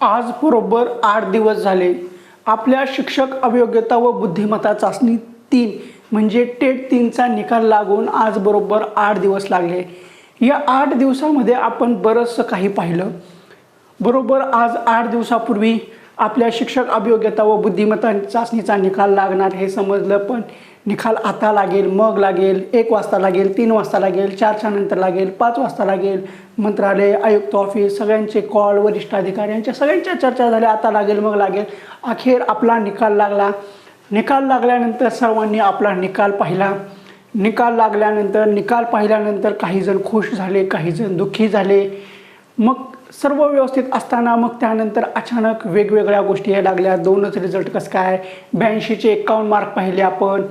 आज बरोबर आठ दिवस झाले. आपल्या शिक्षक अभियोग्यता व बुद्धिमत्ता चाचणी तीन म्हणजे टेट तीनचा निकाल लागून आज बरोबर आठ दिवस लागले. या आठ दिवसामध्ये आपण बरंचसं काही पाहिलं. बरोबर आज आठ दिवसापूर्वी आपल्या शिक्षक अभियोग्यता व बुद्धिमत्ता चाचणीचा निकाल लागणार हे समजलं पण निकाल आता लागेल मग लागेल एक वाजता लागेल तीन वाजता लागेल चारच्या नंतर लागेल पाच वाजता लागेल. मंत्रालय आयुक्त ऑफिस सगळ्यांचे कॉल वरिष्ठ अधिकाऱ्यांच्या सगळ्यांच्या चर्चा झाल्या आता लागेल मग लागेल. अखेर आपला निकाल लागला. निकाल लागल्यानंतर सर्वांनी आपला निकाल पाहिला. निकाल लागल्यानंतर निकाल पाहिल्यानंतर काही जण खुश झाले काही जण दुःखी झाले. मग सर्व व्यवस्थित असताना मग त्यानंतर अचानक वेगवेगळ्या गोष्टी यायला लागल्या. दोनच रिझल्ट कसं काय? ब्याऐंशीचे एक्कावन्न मार्क पाहिले आपण.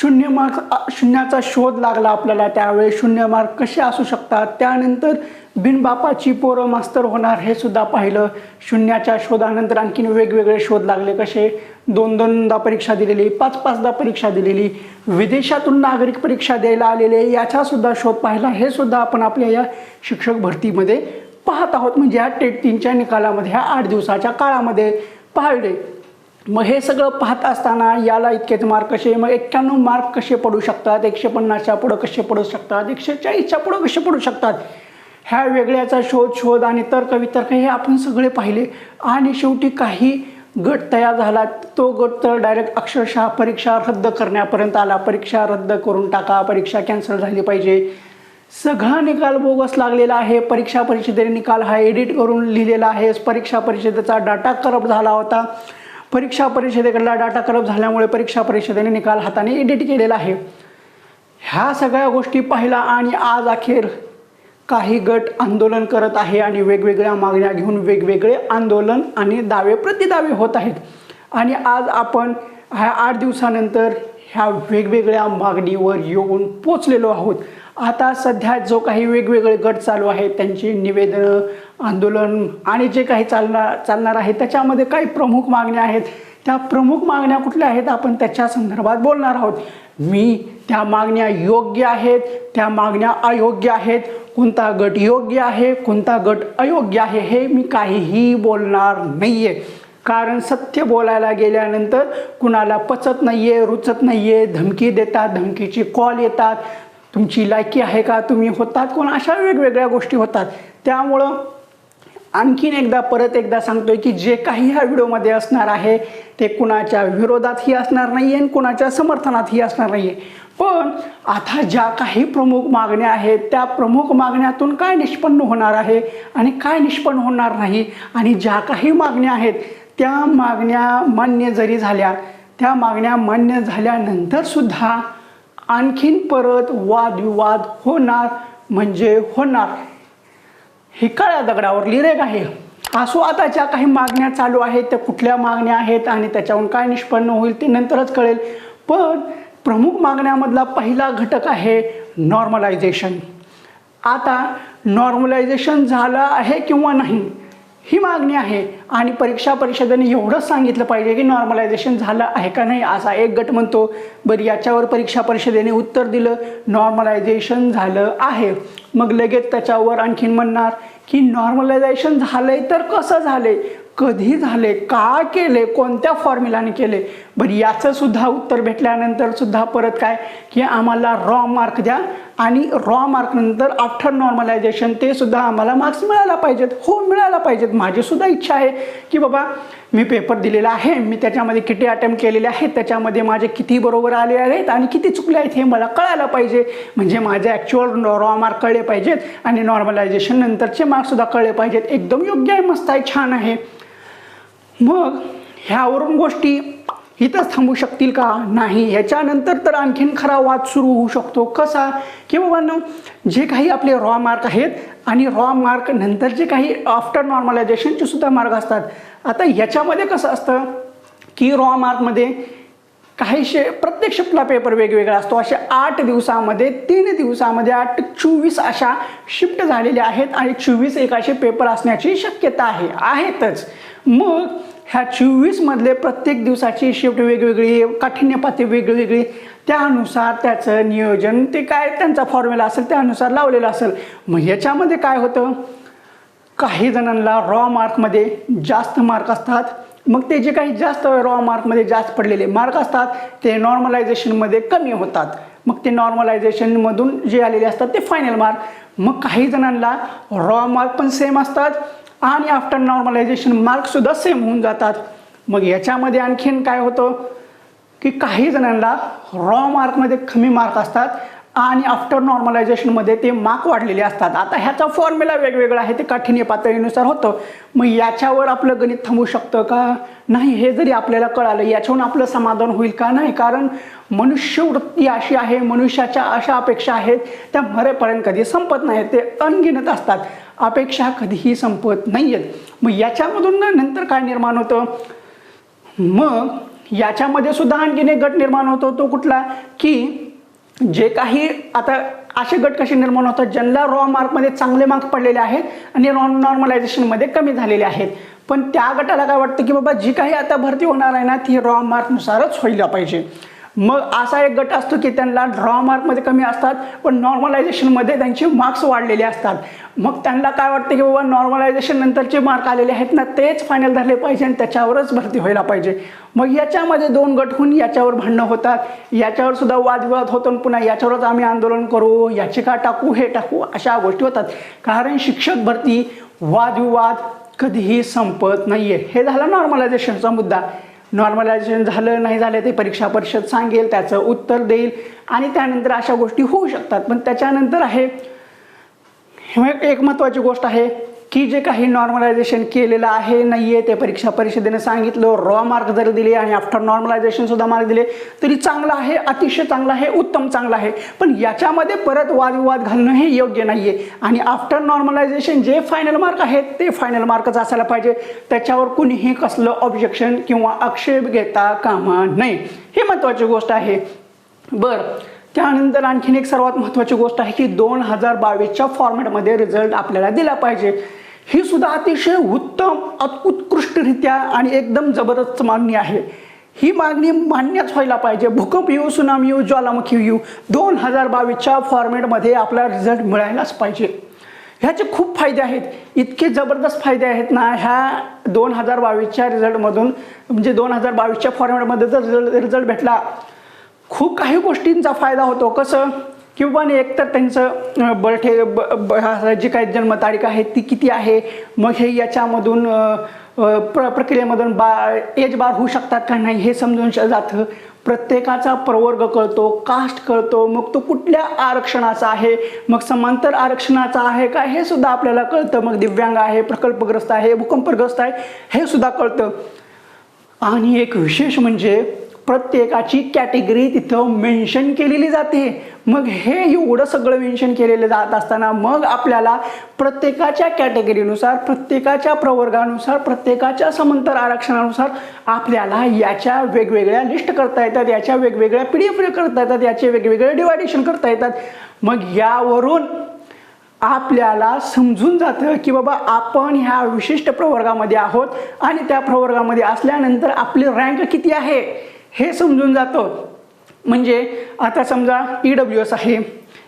शून्य मार्क शून्याचा शोध लागला आपल्याला त्यावेळेस शून्य मार्क कसे असू शकतात? त्यानंतर बिनबापाची पोरं मास्तर होणार हे सुद्धा पाहिलं. शून्याच्या शोधानंतर आणखीन वेगवेगळे शोध लागले कसे? दोन दोनदा परीक्षा दिलेली पाच पाचदा परीक्षा दिलेली. विदेशातून नागरिक परीक्षा द्यायला आलेले याचासुद्धा शोध पाहिला. हे सुद्धा आपण आपल्या या शिक्षक भरतीमध्ये पाहत आहोत. म्हणजे ह्या टेट तीनच्या निकालामध्ये ह्या आठ दिवसाच्या काळामध्ये पाहिले मग हे सगळं पाहत असताना याला इतकेच मार्क कसे? मग एक्क्याण्णव मार्क कसे पडू शकतात? एकशे पन्नासच्या पुढं कसे पडू शकतात? एकशे चाळीसच्या पुढं कसे पडू शकतात? ह्या वेगळ्याचा शोध शोध आणि तर्क वितर्क हे आपण सगळे पाहिले. आणि शेवटी काही गट तयार झाला. तो गट तर डायरेक्ट अक्षरशः परीक्षा रद्द करण्यापर्यंत आला. परीक्षा रद्द करून टाका. परीक्षा कॅन्सल झाली पाहिजे. सगळा निकाल बोगस लागलेला आहे. परीक्षा परिषदेने निकाल हा एडिट करून लिहिलेला आहे. परीक्षा परिषदेचा डाटा करप झाला होता. परीक्षा परिषदेकडला डाटा करप झाल्यामुळे परीक्षा परिषदेने निकाल हाताने एडिट केलेला आहे. ह्या सगळ्या गोष्टी पाहिला आणि आज अखेर काही गट आंदोलन करत आहे आणि वेगवेगळ्या मागण्या घेऊन वेगवेगळे आंदोलन आणि दावे प्रतिदावे होत आहेत. आणि आज आपण ह्या आठ दिवसानंतर ह्या वेगवेगळ्या मागणीवर येऊन पोचलेलो आहोत. आता सध्या जो काही वेगवेगळे गट चालू आहेत त्यांची निवेदनं आंदोलन आणि जे काही चालणार चालणार आहे त्याच्यामध्ये काही प्रमुख मागण्या आहेत. त्या प्रमुख मागण्या कुठल्या आहेत? आपण त्याच्या संदर्भात बोलणार आहोत. मी त्या मागण्या योग्य आहेत त्या मागण्या अयोग्य आहेत. कोणता गट योग्य आहे कोणता गट अयोग्य आहे हे मी काहीही बोलणार नाही आहे कारण सत्य बोलायला गेल्यानंतर कुणाला पचत नाही आहे रुचत नाही आहे धमकी देतात धमकीची कॉल येतात. तुमची लायकी आहे का? तुम्ही होतात कोण? अशा वेगवेगळ्या गोष्टी होतात. त्यामुळं आणखीन एकदा परत एकदा सांगतोय की जे काही ह्या व्हिडिओमध्ये असणार आहे ते कुणाच्या विरोधातही असणार नाही आहे आणि कुणाच्या समर्थनातही असणार नाही आहे पण आता ज्या काही प्रमुख मागण्या आहेत त्या प्रमुख मागण्यातून काय निष्पन्न होणार आहे आणि काय निष्पन्न होणार नाही आणि ज्या काही मागण्या आहेत त्या मागण्या मान्य जरी झाल्या त्या मागण्या मान्य झाल्यानंतरसुद्धा आणखीन परत वादविवाद होणार म्हणजे होणार. ही काळ्या दगडावर लिरेग आहे. असो आता ज्या काही मागण्या चालू आहेत त्या कुठल्या मागण्या आहेत आणि त्याच्याहून काय निष्पन्न होईल ते नंतरच कळेल. पण प्रमुख मागण्यामधला पहिला घटक आहे नॉर्मलायझेशन आता नॉर्मलायझेशन झालं आहे किंवा नाही? ही मागणी आहे. आणि परीक्षा परिषदेने एवढंच सांगितलं पाहिजे की नॉर्मलायझेशन झालं आहे का नाही असा एक गट म्हणतो. बरं याच्यावर परीक्षा परिषदेने उत्तर दिलं नॉर्मलायझेशन झालं आहे. मग लगेच त्याच्यावर आणखीन म्हणणार की नॉर्मलायझेशन झालंय तर कसं झालंय? कधी झाले का केले कोणत्या फॉर्म्युलाने केले बरं याचंसुद्धा उत्तर भेटल्यानंतर सुद्धा परत काय? की आम्हाला रॉ मार्क द्या. आणि रॉ मार्कनंतर आफ्टर नॉर्मलायझेशन ते सुद्धा आम्हाला मार्क्स मिळायला पाहिजेत. हो मिळायला पाहिजेत. माझीसुद्धा इच्छा आहे की बाबा मी पेपर दिलेला आहे मी त्याच्यामध्ये किती अटेम्प्ट केलेले आहेत त्याच्यामध्ये माझे किती बरोबर आले आहेत आणि किती चुकले आहेत हे मला कळायला पाहिजे. म्हणजे माझे ॲक्च्युअल रॉ मार्क कळले पाहिजेत आणि नॉर्मलायझेशन नंतरचे मार्क्ससुद्धा कळले पाहिजेत. एकदम योग्य आहे मस्त आहे छान आहे. मग ह्यावरून गोष्टी इथंच थांबू शकतील का? नाही. ह्याच्यानंतर तर आणखीन खरा वाद सुरू होऊ शकतो. कसा? की बाबांनो जे काही आपले रॉ मार्क आहेत आणि रॉ मार्क नंतर जे काही आफ्टर नॉर्मलायझेशनचे सुद्धा मार्क असतात. आता ह्याच्यामध्ये कसं असतं? की रॉ मार्कमध्ये काही शे प्रत्येक शिफ्टला पेपर वेगवेगळा असतो. अशा आठ दिवसामध्ये तीन दिवसामध्ये आठ चोवीस अशा शिफ्ट झालेल्या आहेत आणि चोवीस एक असे पेपर असण्याची शक्यता आहे. आहेतच. मग ह्या चोवीसमधले प्रत्येक दिवसाची शिफ्ट वेगवेगळी काठीण्य पाती वेगवेगळी. त्यानुसार त्याचं नियोजन ते काय त्यांचा फॉर्म्युला असेल त्यानुसार लावलेलं असेल. मग ह्याच्यामध्ये काय होतं? काही जणांना रॉ मार्कमध्ये जास्त मार्क असतात. मग ते जे काही जास्त रॉ मार्कमध्ये जास्त पडलेले मार्क असतात ते नॉर्मलायझेशनमध्ये कमी होतात. मग ते नॉर्मलायझेशनमधून जे आलेले असतात ते फायनल मार्क मग काही जणांना रॉ मार्क पण सेम असतात. आणि आफ्टर नॉर्मलायझेशन मार्कसुद्धा सेम होऊन जातात. मग याच्यामध्ये आणखीन काय होतं? की काही जणांना रॉ मार्कमध्ये कमी मार्क असतात. आणि आफ्टर नॉर्मलायझेशनमध्ये ते मार्क वाढलेले असतात. आता ह्याचा फॉर्म्युला वेगवेगळा आहे ते काठिण्य पातळीनुसार होतं. मग याच्यावर आपलं गणित थांबू शकतं का? नाही हे जरी आपल्याला कळालं याच्याहून आपलं समाधान होईल का नाही? कारण मनुष्यवृत्ती अशी आहे मनुष्याच्या अशा अपेक्षा आहेत त्या मरेपर्यंत कधी संपत नाहीत ते अनगिनत असतात. अपेक्षा कधीही संपत नाही आहेत मग याच्यामधून नंतर काय निर्माण होतं? मग याच्यामध्ये सुद्धा आणखीन एक गट निर्माण होतो तो कुठला? की जे काही आता असे गट कसे निर्माण होतात ज्यांना रॉ मार्कमध्ये चांगले मार्क पडलेले आहेत आणि रॉ नॉर्मलायझेशनमध्ये कमी झालेले आहेत. पण त्या गटाला काय वाटतं की बाबा जी काही आता भरती होणार आहे ना ती रॉ मार्कनुसारच व्हायला पाहिजे. मग असा एक गट असतो की त्यांना ड्रॉ मार्कमध्ये कमी असतात पण नॉर्मलायझेशनमध्ये त्यांचे मार्क्स वाढलेले असतात. मग त्यांना काय वाटतं की बाबा नॉर्मलायझेशन नंतरचे मार्क आलेले आहेत ना तेच फायनल धरले पाहिजे आणि त्याच्यावरच भरती व्हायला पाहिजे. मग याच्यामध्ये दोन गट होऊन याच्यावर भांडणं होतात. याच्यावर सुद्धा वादविवाद होतो आणि पुन्हा याच्यावरच आम्ही आंदोलन करू याचिका टाकू हे टाकू अशा गोष्टी होतात. कारण शिक्षक भरती वादविवाद कधीही संपत नाही आहे हे झालं नॉर्मलायझेशनचा मुद्दा. नॉर्मलायझेशन झालं नाही झालं ते परीक्षा परिषद सांगेल त्याचं उत्तर देईल. आणि त्यानंतर अशा गोष्टी होऊ शकतात. पण त्याच्यानंतर आहे मग एक महत्त्वाची गोष्ट आहे. की जे काही नॉर्मलायझेशन केलेलं आहे नाही आहे ते परीक्षा परिषदेने सांगितलं रॉ मार्क जरी दिले आणि आफ्टर नॉर्मलायझेशन सुद्धा मार्क दिले तरी चांगलं आहे अतिशय चांगलं आहे उत्तम चांगलं आहे. पण याच्यामध्ये परत वादविवाद घालणं हे योग्य नाही आहे आणि आफ्टर नॉर्मलायझेशन जे फायनल मार्क आहेत ते फायनल मार्कच असायला पाहिजे. त्याच्यावर कुणीही कसलं ऑब्जेक्शन किंवा आक्षेप घेता कामा नये. ही महत्त्वाची गोष्ट आहे. बरं त्यानंतर आणखीन एक सर्वात महत्त्वाची गोष्ट आहे की दोन हजार बावीसच्या फॉर्मॅटमध्ये रिझल्ट आपल्याला दिला पाहिजे. ही सुद्धा अतिशय उत्तम अत- उत्कृष्टरित्या आणि एकदम जबरदस्त मागणी आहे. ही मागणी मान्यच व्हायला पाहिजे. भूकंप येऊ सुनामी येऊ ज्वालामुखी येऊ दोन हजार बावीसच्या फॉर्मेटमध्ये आपला रिझल्ट मिळायलाच पाहिजे. ह्याचे खूप फायदे आहेत. इतके जबरदस्त फायदे आहेत ना ह्या दोन हजार बावीसच्या रिझल्टमधून म्हणजे दोन हजार बावीसच्या फॉर्मेटमध्ये जर रिझल्ट रिझल्ट भेटला खूप काही गोष्टींचा फायदा होतो. कसं? किंवा एकतर त्यांचं बलठे बळठे ब ब- हा जी काही जन्मतारीख आहे ती किती आहे? मग हे याच्यामधून प्र प्रक्रियेमधून बा एज बार होऊ शकतात का नाही हे समजून जातं. प्रत्येकाचा प्रवर्ग कळतो कास्ट कळतो मग तो कुठल्या आरक्षणाचा आहे? मग समांतर आरक्षणाचा आहे का? हे सुद्धा आपल्याला कळतं. मग दिव्यांग आहे प्रकल्पग्रस्त आहे भूकंपग्रस्त आहे हे सुद्धा कळतं. आणि एक विशेष म्हणजे प्रत्येकाची कॅटेगरी तिथं मेन्शन केलेली जाते. मग हे एवढं सगळं मेन्शन केलेलं जात असताना मग आपल्याला प्रत्येकाच्या कॅटेगरीनुसार प्रत्येकाच्या प्रवर्गानुसार प्रत्येकाच्या समांतर आरक्षणानुसार आपल्याला याच्या वेगवेगळ्या लिस्ट करता येतात याच्या वेगवेगळ्या पी डी एफ करता येतात याचे वेगवेगळे डिवायडेशन करता येतात. मग यावरून आपल्याला समजून जातं की बाबा आपण ह्या विशिष्ट प्रवर्गामध्ये आहोत आणि त्या प्रवर्गामध्ये असल्यानंतर आपली रँक किती आहे. हे समजून जातं. म्हणजे आता समजा ई डब्ल्यू एस आहे.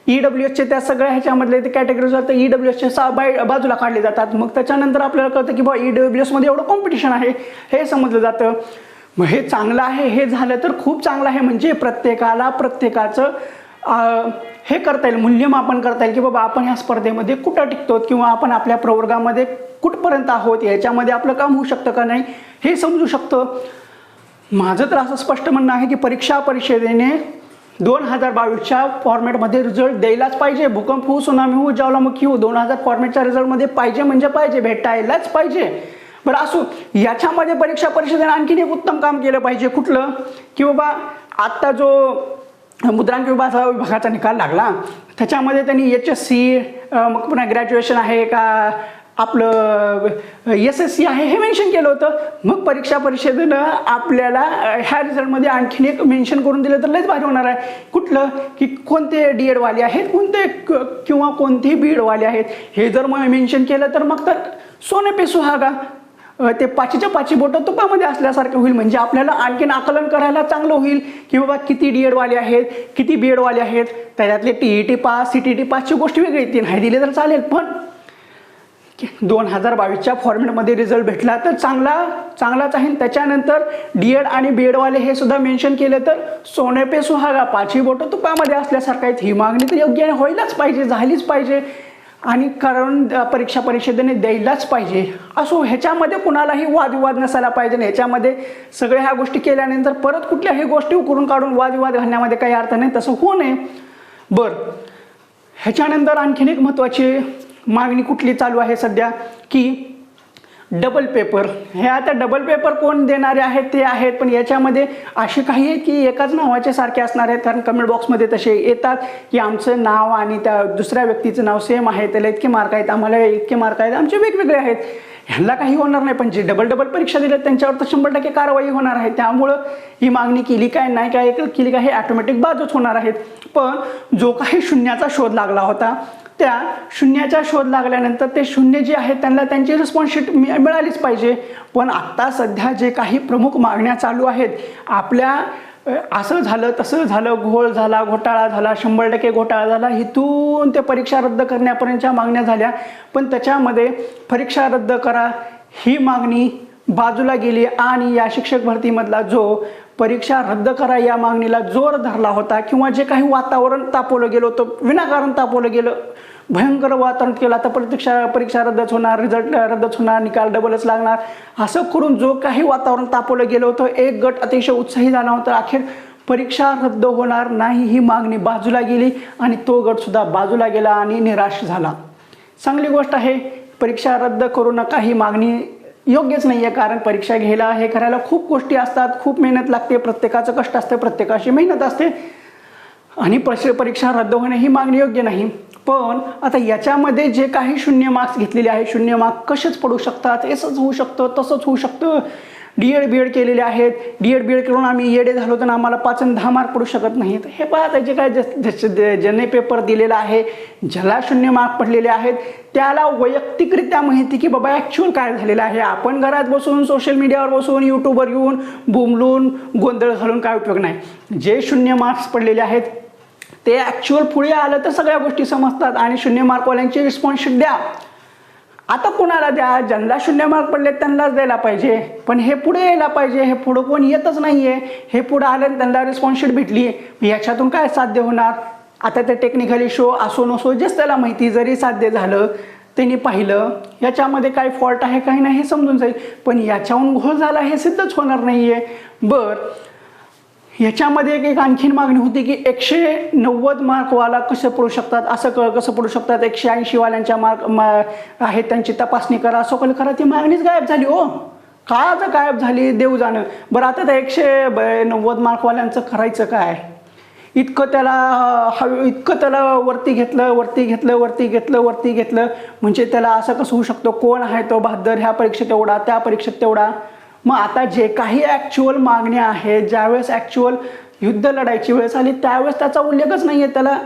ई डब्ल्यू एसचे त्या सगळ्या ह्याच्यामधले ते कॅटेगरीज तर ई डब्ल्यू एसचे सहा बाय बाजूला काढले जातात. मग त्याच्यानंतर आपल्याला कळतं की बाबा ई डब्ल्यू एसमध्ये एवढं कॉम्पिटिशन आहे. हे समजलं जातं. मग हे चांगलं आहे हे झालं तर खूप चांगलं आहे. म्हणजे प्रत्येकाला प्रत्येकाचं हे करता येईल मूल्यमापन करता येईल की बाबा आपण ह्या स्पर्धेमध्ये कुठं टिकतो किंवा आपण आपल्या प्रवर्गामध्ये कुठपर्यंत आहोत याच्यामध्ये आपलं काम होऊ शकतं का नाही हे समजू शकतं. माझं तर असं स्पष्ट म्हणणं आहे की परीक्षा परिषदेने दोन हजार बावीसच्या फॉर्मॅटमध्ये रिझल्ट द्यायलाच पाहिजे. भूकंप होऊ सुनामी होऊ ज्वालामुखी होऊ दोन हजार फॉर्मॅटच्या रिझल्टमध्ये पाहिजे म्हणजे पाहिजे भेटायलाच पाहिजे. बरं असो याच्यामध्ये परीक्षा परिषदेने आणखीन एक उत्तम काम केलं पाहिजे. कुठलं? की बाबा आत्ता जो मुद्रांक विभाग विभागाचा निकाल लागला त्याच्यामध्ये त्यांनी एच एस सी मग पुन्हा ग्रॅज्युएशन आहे का? आपलं एस एस सी आहे हे मेन्शन केलं होतं. मग परीक्षा परिषदेनं आपल्याला ह्या रिझल्टमध्ये आणखीन एक मेन्शन करून दिलं तर लयच भारी होणार आहे. कुठलं? की कोणते डी एडवाले आहेत कोणते क- किंवा कोणते बी एडवाले आहेत? हे जर मग मेन्शन केलं तर मग तर सोने पे सुहागा. ते पाचीच्या पाची बोटं तुपामध्ये असल्यासारखं होईल. म्हणजे आपल्याला आणखीन आकलन करायला चांगलं होईल की बाबा किती डी एडवाले आहेत किती बी एडवाले आहेत. त्याच्यातले T E T pass C T T पासची गोष्ट वेगळी ती नाही दिली तर चालेल पण दोन हजार बावीसच्या फॉर्मेटमध्ये रिझल्ट भेटला तर चांगला चांगलाच आहे. त्याच्यानंतर डी एड आणि बी एडवाले हे सुद्धा मेन्शन केलं तर सोनेपे सुहागा पाचवी बोटं तुपामध्ये असल्यासारखं आहेत. ही मागणी तर योग्य व्हायलाच पाहिजे झालीच पाहिजे. आणि कारण परीक्षा परिषदेने द्यायलाच पाहिजे. असो ह्याच्यामध्ये कुणालाही वादविवाद नसायला पाहिजे ह्याच्यामध्ये सगळ्या ह्या गोष्टी केल्यानंतर परत कुठल्याही गोष्टी उकरून काढून वादविवाद घालण्यामध्ये काही अर्थ नाही. तसं होऊ नये. बरं. ह्याच्यानंतर आणखीन एक महत्त्वाची मागणी कुठली चालू आहे सध्या की डबल पेपर हे आता डबल पेपर कोण देणारे आहेत ते आहेत पण याच्यामध्ये असे काही आहेत की एकाच नावाचे सारखे असणार आहेत कारण कमेंट बॉक्समध्ये तसे येतात की आमचं नाव आणि त्या दुसऱ्या व्यक्तीचं नाव सेम आहे त्याला इतके मार्क आहेत आम्हाला इतके मार्क आहेत आमचे वेगवेगळे आहेत. ह्यांना काही होणार नाही पण जे डबल डबल परीक्षा दिल्या त्यांच्यावर तर शंभर टक्के कारवाई होणार आहे. त्यामुळं ही मागणी केली काय नाही काय केली काय हे ॲटोमॅटिक बाजूच होणार आहेत. पण जो काही शून्याचा शोध लागला होता त्या शून्याचा शोध लागल्यानंतर ते शून्य जे आहेत त्यांना त्यांची रिस्पॉन्सशीट मिळालीच पाहिजे. पण आत्ता सध्या जे काही प्रमुख मागण्या चालू आहेत आपल्या असं झालं तसं झालं घोळ झाला घोटाळा झाला शंभर टक्के घोटाळा झाला इथून ते परीक्षा रद्द करण्यापर्यंतच्या मागण्या झाल्या. पण त्याच्यामध्ये परीक्षा रद्द करा ही मागणी बाजूला गेली आणि या शिक्षक भरतीमधला जो परीक्षा रद्द करा या मागणीला जोर धरला होता किंवा जे काही वातावरण तापवलं गेलं होतं विनाकारण तापवलं गेलं भयंकर वातावरण केलं. आता परीक्षा परीक्षा रद्दच होणार रिझल्ट रद्दच होणार निकाल डबलच लागणार. असं करून जो काही वातावरण तापवलं गेलं होतं एक गट अतिशय उत्साही झाला होता. अखेर परीक्षा रद्द होणार नाही ही मागणी बाजूला गेली आणि तो गटसुद्धा बाजूला गेला आणि निराश झाला. चांगली गोष्ट आहे परीक्षा रद्द करू नका ही मागणी योग्यच नाही आहे कारण परीक्षा घ्यायला हे करायला खूप गोष्टी असतात खूप मेहनत लागते प्रत्येकाचं कष्ट असते प्रत्येकाची मेहनत असते. आणि परीक्षा रद्द होणे ही मागणी योग्य नाही. पण आता याच्यामध्ये जे काही शून्य मार्क्स घेतलेले आहे शून्य मार्क कसेच पडू शकतात? असंच होऊ शकतं तसंच होऊ शकतं. डी एड बी एड केलेले आहेत. डी एड बी एड करून आम्ही येडे झालो तर आम्हाला पाच आणि दहा मार्क पडू शकत नाहीत. हे पहा त्याचे काय जस- ज्याने पेपर दिलेला आहे ज्याला शून्य मार्क पडलेले आहेत त्याला वैयक्तिकरित्या माहिती की बाबा ॲक्च्युअल काय झालेलं आहे? आपण घरात बसून सोशल मीडियावर बसून यूट्यूबवर येऊन बुमलून गोंधळ घालून काय उपयोग नाही. जे शून्य मार्क्स पडलेले आहेत ते ॲक्च्युअल पुढे आलं तर सगळ्या गोष्टी समजतात आणि शून्य मार्कवाल्यांची रिस्पॉन्स द्या. आता कुणाला द्या? ज्यांना शून्य मार्क पडले त्यांनाच द्यायला पाहिजे. पण हे पुढे यायला पाहिजे. हे पुढं कोण येतच नाही आहे हे पुढं आलं त्यांना रिस्पॉन्सशीट भेटली. याच्यातून काय साध्य होणार? आता ते टेक्निकल इशू असो नसो जेच त्याला माहिती जरी साध्य झालं त्यांनी पाहिलं याच्यामध्ये काय फॉल्ट आहे काही नाही हे समजून जाईल. पण याच्याहून घोळ झाला हे सिद्धच होणार नाही आहे बरं ह्याच्यामध्ये एक एक आणखीन मागणी होती की एकशे नव्वद मार्कवाला कसं पडू शकतात? असं क कसं पडू शकतात? एकशे ऐंशीवाल्यांच्या मार्क मा आहेत त्यांची तपासणी करा. सखोल करा ती मागणीच गायब झाली हो. का आता गायब झाली देऊ जाणं? बरं आता त्या एकशे ब नव्वद मार्कवाल्यांचं करायचं काय? इतकं त्याला हवे इतकं त्याला वरती घेतलं वरती घेतलं वरती घेतलं वरती घेतलं. म्हणजे त्याला असं कसं होऊ शकतो? कोण आहे तो बहादर? ह्या परीक्षेत एवढा त्या परीक्षेत तेवढा. मग आता जे काही ॲक्च्युअल मागण्या आहेत ज्यावेळेस ॲक्च्युअल युद्ध लढायची वेळेस आली त्यावेळेस त्याचा उल्लेखच नाही आहे त्याला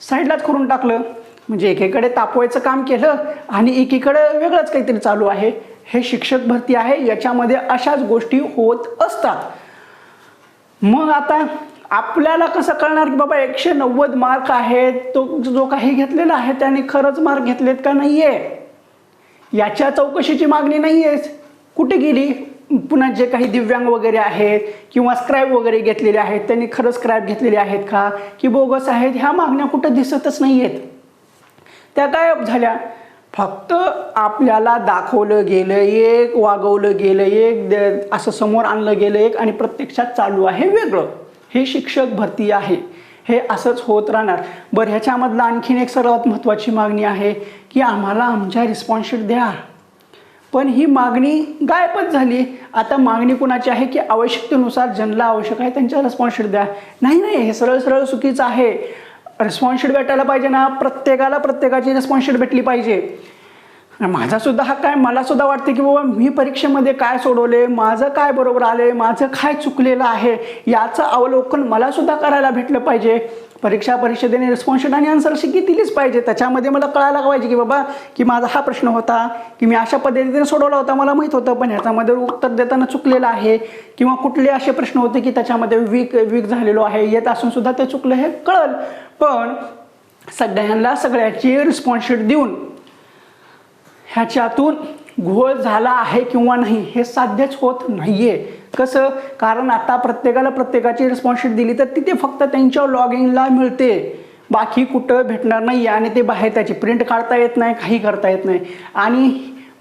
साईडलाच करून टाकलं. म्हणजे एकीकडे तापवायचं काम केलं आणि एकीकडे वेगळंच काहीतरी चालू आहे. हे शिक्षक भरती आहे. याच्यामध्ये अशाच गोष्टी होत असतात. मग आता आपल्याला कसं कळणार की बाबा एकशे नव्वद मार्क आहेत तो जो काही घेतलेला आहे त्याने खरंच मार्क घेतलेत का नाही आहे याच्या चौकशीची मागणी नाही आहे कुठे गेली? पुन्हा जे काही दिव्यांग वगैरे आहेत किंवा स्क्रॅब वगैरे घेतलेले आहेत त्यांनी खरंच स्क्रॅब घेतलेले आहेत का? की बोगस आहेत ह्या मागण्या कुठं दिसतच नाही आहेत त्या गायब झाल्या. फक्त आपल्याला दाखवलं गेलं एक वागवलं गेलं एक द- असं समोर आणलं गेलं एक आणि प्रत्यक्षात चालू आहे वेगळं. हे शिक्षक भरती आहे. हे असंच होत राहणार. बरं ह्याच्यामधलं आणखीन एक सर्वात महत्त्वाची मागणी आहे की आम्हाला आमच्या रिस्पॉन्सशीट द्या. पण ही मागणी गायबच झाली. आता मागणी कुणाची आहे की आवश्यकतेनुसार ज्यांना आवश्यक आहे त्यांच्या रिस्पॉन्सशीट द्या. नाही नाही हे सरळ सरळ चुकीचं आहे. रिस्पॉन्सशीट भेटायला पाहिजे ना. प्रत्येकाला प्रत्येकाची रिस्पॉन्सशीट भेटली पाहिजे. माझा सुद्धा हक्क आहे. मला सुद्धा वाटते की बाबा मी परीक्षेमध्ये काय सोडवले? माझं काय बरोबर आले माझं काय चुकलेलं आहे? याचं अवलोकन मला सुद्धा करायला भेटलं पाहिजे. परीक्षा परिषदेने रिस्पॉन्सशीट आणि आन्सर शी दिलीच पाहिजे. त्याच्यामध्ये मला कळायला पाहिजे की बाबा की माझा हा प्रश्न होता की मी अशा पद्धतीने सोडवला होता मला माहीत होतं पण ह्याच्यामध्ये उत्तर देताना चुकलेलं आहे किंवा कुठले असे प्रश्न होते की त्याच्यामध्ये वीक वीक झालेलो आहे येत असून सुद्धा ते चुकलं हे कळल. पण सगळ्यांना सगळ्याची रिस्पॉन्सशीट देऊन ह्याच्यातून घोळ झाला आहे किंवा नाही हे साध्यच होत नाहीये. कसं? कारण आता प्रत्येकाला प्रत्येकाची रिस्पॉन्सिबिलिटी दिली तर तिथे फक्त त्यांच्या लॉग इनला मिळते. बाकी कुठं भेटणार नाही आणि ते बाहेर त्याची प्रिंट काढता येत नाही काही करता येत नाही. आणि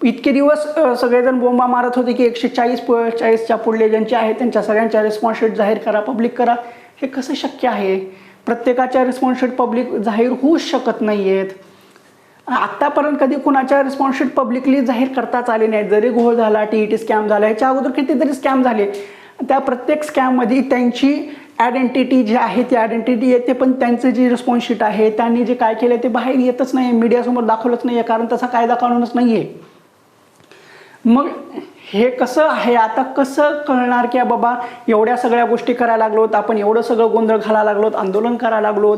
इतके दिवस सगळेजण बोंबा मारत होते की एकशे चाळीस प चाळीसच्या पुढले ज्यांचे आहेत त्यांच्या सगळ्यांच्या रिस्पॉन्सिबिलिटी जाहीर करा पब्लिक करा. हे कसं शक्य आहे? प्रत्येकाच्या रिस्पॉन्सिबिलिटी पब्लिक जाहीर होऊच शकत नाही आहेत आत्तापर्यंत कधी कुणाच्या रिस्पॉन्सशीट पब्लिकली जाहीर करताच आले नाही जरी घोळ झाला टी ई टी स्कॅम झाला ह्याच्या अगोदर कितीतरी स्कॅम झाले. त्या प्रत्येक स्कॅममध्ये त्यांची आयडेंटिटी जी आहे ती आयडेंटिटी येते पण त्यांचं जी रिस्पॉन्सशीट आहे त्यांनी जे काय केलं ते बाहेर येतच नाही मीडियासमोर दाखवलंच नाही आहे कारण तसा कायदा कानूनच नाही आहे मग हे कसं आहे? आता कसं कळणार की बाबा एवढ्या सगळ्या गोष्टी करायला लागलोत आपण एवढं सगळं गोंधळ घालायला लागलोत आंदोलन करायला लागलोत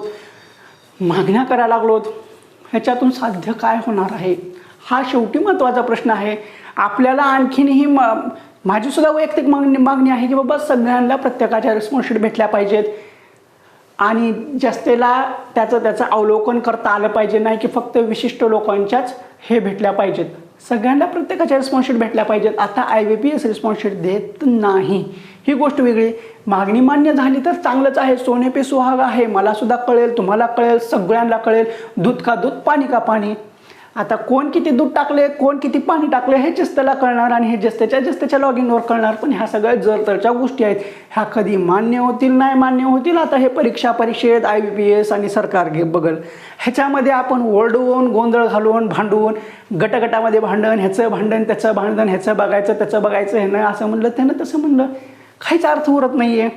मागण्या करायला लागलोत ह्याच्यातून साध्य काय होणार आहे? हा शेवटी महत्त्वाचा प्रश्न आहे. आपल्याला आणखीनही म माझीसुद्धा वैयक्तिक मागणी मागणी आहे की बाबा सगळ्यांना प्रत्येकाच्या रिस्पॉन्सिबिलिटी भेटल्या पाहिजेत. आणि जस्तेला त्याचं त्याचं अवलोकन करता आलं पाहिजे नाही की फक्त विशिष्ट लोकांच्याच हे भेटल्या पाहिजेत. सगळ्यांना प्रत्येकाच्या रिस्पॉन्सशीट भेटल्या पाहिजेत. आता I B P S response sheet देत नाही. ही गोष्ट वेगळी. मागणी मान्य झाली तर चांगलंच आहे. सोने पे सुहाग आहे. मलासुद्धा कळेल तुम्हाला कळेल सगळ्यांना कळेल. दूध का दूध पाणी का पाणी. आता कोण किती दूध टाकले कोण किती पाणी टाकले हे जस्तला कळणार आणि हे जस्तेच्या जस्त्याच्या लॉग इनवर कळणार. पण ह्या सगळ्या जरतरच्या गोष्टी आहेत. ह्या कधी मान्य होतील नाही मान्य होतील आता हे परीक्षा परिषद आय बी पी एस आणि सरकार घे बघल. ह्याच्यामध्ये आपण ओरडवून गोंधळ घालून भांडवून गटगटामध्ये भांडण ह्याचं भांडण त्याचं भांडण ह्याचं बघायचं त्याचं बघायचं हे नाही असं म्हणलं त्यानं तसं म्हणलं. काहीच अर्थ उरत नाही आहे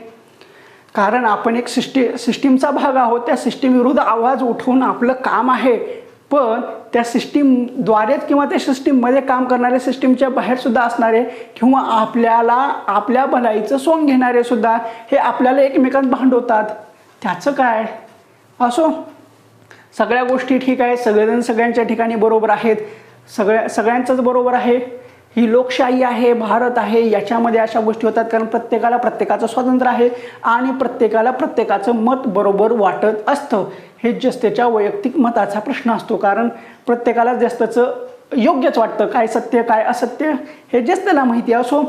कारण आपण एक सिस्टी सिस्टीमचा भाग आहोत. त्या सिस्टीम विरुद्ध आवाज उठवून आपलं काम आहे. पण त्या सिस्टीमद्वारेच किंवा त्या सिस्टीममध्ये काम करणारे सिस्टीमच्या बाहेरसुद्धा असणारे किंवा आपल्याला आपल्या भलाईचं सोंग घेणारे सुद्धा हे आपल्याला एकमेकांत भांडवतात. त्याचं काय? असो. सगळ्या गोष्टी ठीक आहे सगळेजण सगळ्यांच्या ठिकाणी बरोबर आहेत. सगळ्या सगळ्यांचंच बरोबर आहे. ही लोकशाही आहे भारत आहे याच्यामध्ये अशा गोष्टी होतात कारण प्रत्येकाला प्रत्येकाचं स्वातंत्र्य आहे आणि प्रत्येकाला प्रत्येकाचं मत बरोबर वाटत असतं. हे जस्तेच्या वैयक्तिक मताचा प्रश्न असतो. कारण प्रत्येकाला जस्ताचं योग्यच वाटतं. काय सत्य काय असत्य हे जस्तेला माहिती असो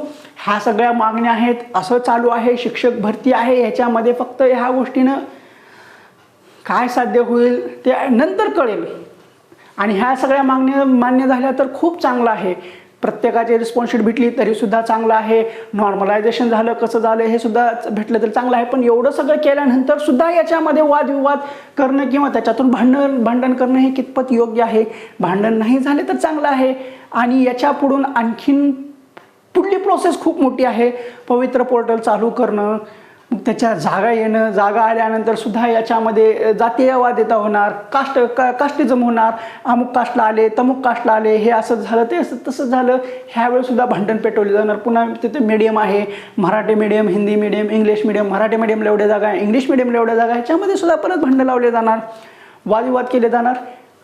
ह्या सगळ्या मागण्या आहेत. असं चालू आहे. शिक्षक भरती आहे. ह्याच्यामध्ये फक्त ह्या गोष्टीनं काय साध्य होईल ते नंतर कळेल. आणि ह्या सगळ्या मागण्या मान्य झाल्या तर खूप चांगलं आहे. प्रत्येकाची रिस्पॉन्सिबिलिटी भेटली तरीसुद्धा चांगलं आहे. नॉर्मलायझेशन झालं कसं झालं हे सुद्धा भेटलं तरी चांगलं आहे. पण एवढं सगळं केल्यानंतर सुद्धा याच्यामध्ये वादविवाद करणं किंवा त्याच्यातून भांडण भांडण करणं हे कितपत योग्य आहे? भांडण नाही झाले तर चांगलं आहे. आणि याच्या पुढून आणखीन पुढली प्रोसेस खूप मोठी आहे. पवित्र पोर्टल चालू करणं त्याच्या जागा येणं जागा आल्यानंतर सुद्धा याच्यामध्ये जातीयवादिता होणार कास्ट का कास्टिझम होणार अमुक कास्टला आले तमुक कास्टला आले हे असं झालं ते असं तसं झालं ह्यावेळेसुद्धा भांडण पेटवले जाणार. पुन्हा तिथे मीडियम आहे Marathi medium Hindi medium English medium Marathi मीडियमला एवढ्या जागा आहे इंग्लिश मीडियमला एवढ्या जागा आहे ह्याच्यामध्ये सुद्धा परत भांडण लावले जाणार. वादविवाद केले जाणार.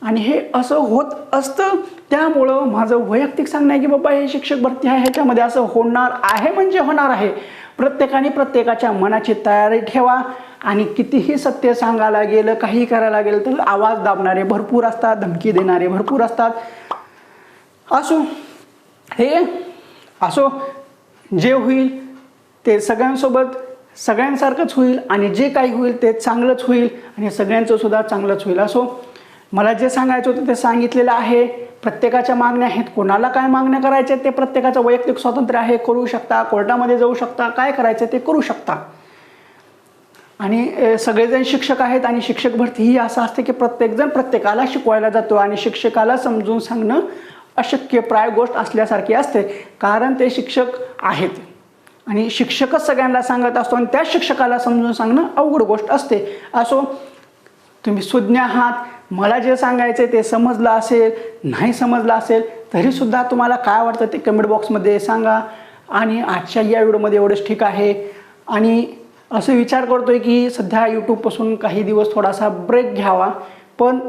आणि हे असं होत असतं त्यामुळं माझं वैयक्तिक सांगणं आहे की बाबा हे शिक्षक भरती आहे ह्याच्यामध्ये असं होणार आहे म्हणजे होणार आहे. प्रत्येकाने प्रत्येकाच्या मनाची तयारी ठेवा. आणि कितीही सत्य सांगायला गेलं काही करायला गेलं तर आवाज दाबणारे भरपूर असतात धमकी देणारे भरपूर असतात. असो हे असो जे होईल ते सगळ्यांसोबत सगळ्यांसारखंच होईल आणि जे काही होईल ते चांगलंच होईल आणि सगळ्यांचं सुद्धा चांगलंच होईल. असो मला जे सांगायचं होतं ते सांगितलेलं आहे. प्रत्येकाच्या मागण्या आहेत. कोणाला काय मागण्या करायच्या ते प्रत्येकाचं वैयक्तिक स्वातंत्र्य आहे करू शकता. कोर्टामध्ये जाऊ शकता. काय करायचं ते करू शकता. आणि सगळेजण शिक्षक आहेत आणि शिक्षक भरती ही असं असते की प्रत्येकजण प्रत्येकाला शिकवायला जातो आणि शिक्षकाला समजून सांगणं अशक्य प्राय गोष्ट असल्यासारखी असते. कारण ते शिक्षक आहेत. आणि शिक्षकच सगळ्यांना सांगत असतो आणि त्या शिक्षकाला समजून सांगणं अवघड गोष्ट असते. असो तुम्ही सुज्ञ आहात मला जे सांगायचं ते समजलं असेल नाही समजलं असेल तरीसुद्धा तुम्हाला काय वाटतं ते कमेंट बॉक्समध्ये सांगा. आणि आजच्या या व्हिडिओमध्ये एवढंच ठीक आहे. आणि असं विचार करतोय की सध्या यूट्यूबपासून काही दिवस थोडासा ब्रेक घ्यावा. पण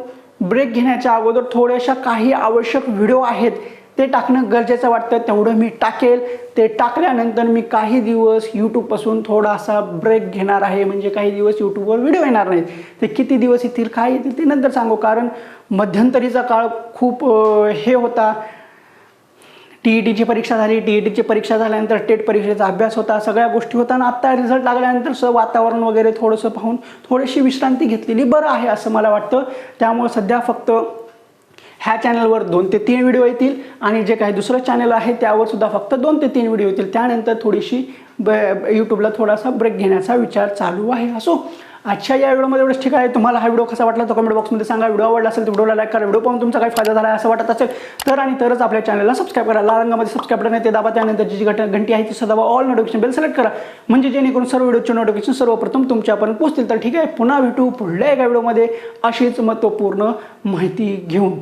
ब्रेक घेण्याच्या अगोदर थोड्याशा काही आवश्यक व्हिडिओ आहेत ते टाकणं गरजेचं वाटतं तेवढं मी टाकेल. ते टाकल्यानंतर मी काही दिवस यूट्यूबपासून थोडासा ब्रेक घेणार आहे. म्हणजे काही दिवस यूट्यूबवर व्हिडिओ येणार नाहीत. ते किती दिवस येतील काय येतील ते नंतर सांगू. कारण मध्यंतरीचा काळ खूप हे होता. टी ई टीची परीक्षा झाली. टी ई टीची परीक्षा झाल्यानंतर टेट परीक्षेचा अभ्यास होता. सगळ्या गोष्टी होता. आणि आत्ता रिझल्ट लागल्यानंतर स वातावरण वगैरे थोडंसं पाहून थोडीशी विश्रांती घेतलेली बरं आहे असं मला वाटतं. त्यामुळे सध्या फक्त ह्या चॅनलवर दोन ते तीन व्हिडिओ येतील आणि जे काही दुसरं चॅनल आहे त्यावर सुद्धा फक्त दोन ते तीन व्हिडिओ येतील. त्यानंतर थोडीशी ब यूट्यूबला थोडासा ब्रेक घेण्याचा विचार चालू आहे. असो आजच्या या व्हिडिओमध्ये एवढंच ठीक आहे. तुम्हाला हा व्हिडिओ कसा वाटला तो कमेंट बॉक्समध्ये सांगा. व्हिडिओ आवडला असेल तर व्हिडिओला लाईक करा. व्हिडिओ पाहून तुमचा काही फायदा झाला आहे असं वाटत असेल तर आणि तरच आपल्या चॅनलला सबस्क्राईब करा. लाल रंगामध्ये सबस्क्राईब करणे ते दाबा. त्यानंतर जी घट घंटी आहे ती सदाबा ऑल नोटिफिकेशन बेल सिलेक्ट करा. म्हणजे जेणेकरून सर्व व्हिडिओचे नोटिफिकेशन सर्वप्रथम तुमच्यापर्यंत पोहोचतील. तर ठीक आहे. पुन्हा भेटू पुढल्या एका व्हिडिओमध्ये अशीच महत्त्वपूर्ण माहिती घेऊन.